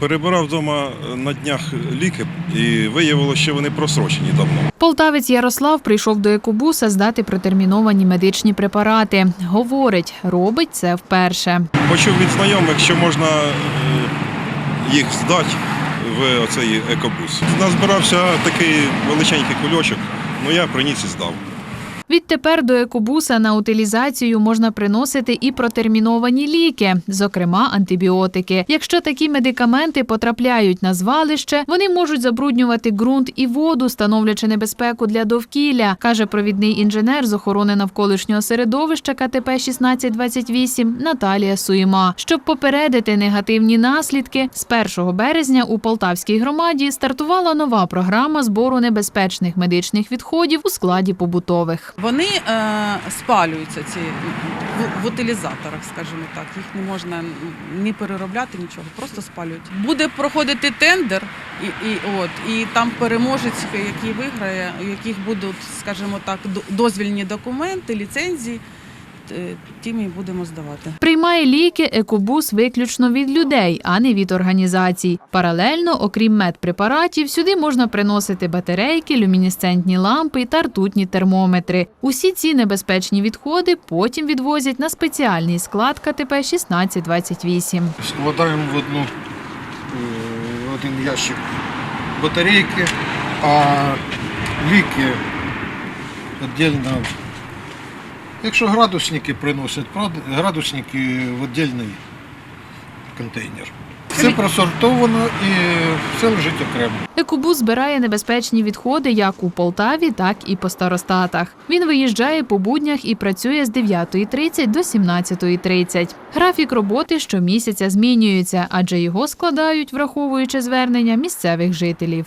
Перебирав вдома на днях ліки і виявилося, що вони просрочені давно. Полтавець Ярослав прийшов до екобуса здати протерміновані медичні препарати. Говорить, робить це вперше. Почув від знайомих, що можна е, їх здати в оцей екобус. Назбирався такий величенький кульочок, ну я приніс і здав. Відтепер до екобуса на утилізацію можна приносити і протерміновані ліки, зокрема антибіотики. Якщо такі медикаменти потрапляють на звалище, вони можуть забруднювати ґрунт і воду, становлячи небезпеку для довкілля, каже провідний інженер з охорони навколишнього середовища КТП 1628 Наталія Суїма. Щоб попередити негативні наслідки, з 1 березня у Полтавській громаді стартувала нова програма збору небезпечних медичних відходів у складі побутових. Вони е, спалюються ці в, в утилізаторах, скажімо так. Їх не можна ні переробляти, нічого, просто спалюють. Буде проходити тендер, і, і от і там переможець, який виграє, у яких будуть, скажімо так, до- дозвільні документи, ліцензії. Е, Ті ми і будемо здавати. Приймає ліки екобус виключно від людей, а не від організацій. Паралельно, окрім медпрепаратів, сюди можна приносити батарейки, люмінесцентні лампи та ртутні термометри. Усі ці небезпечні відходи потім відвозять на спеціальний склад КТП 1628. складаємо в одну е, в один ящик батарейки, а ліки віддільно. Якщо градусники приносять, градусники в віддільний контейнер. Все просортовано і все лежить окремо. Екобус збирає небезпечні відходи як у Полтаві, так і по старостатах. Він виїжджає по буднях і працює з 9.30 до 17.30. Графік роботи щомісяця змінюється, адже його складають, враховуючи звернення місцевих жителів.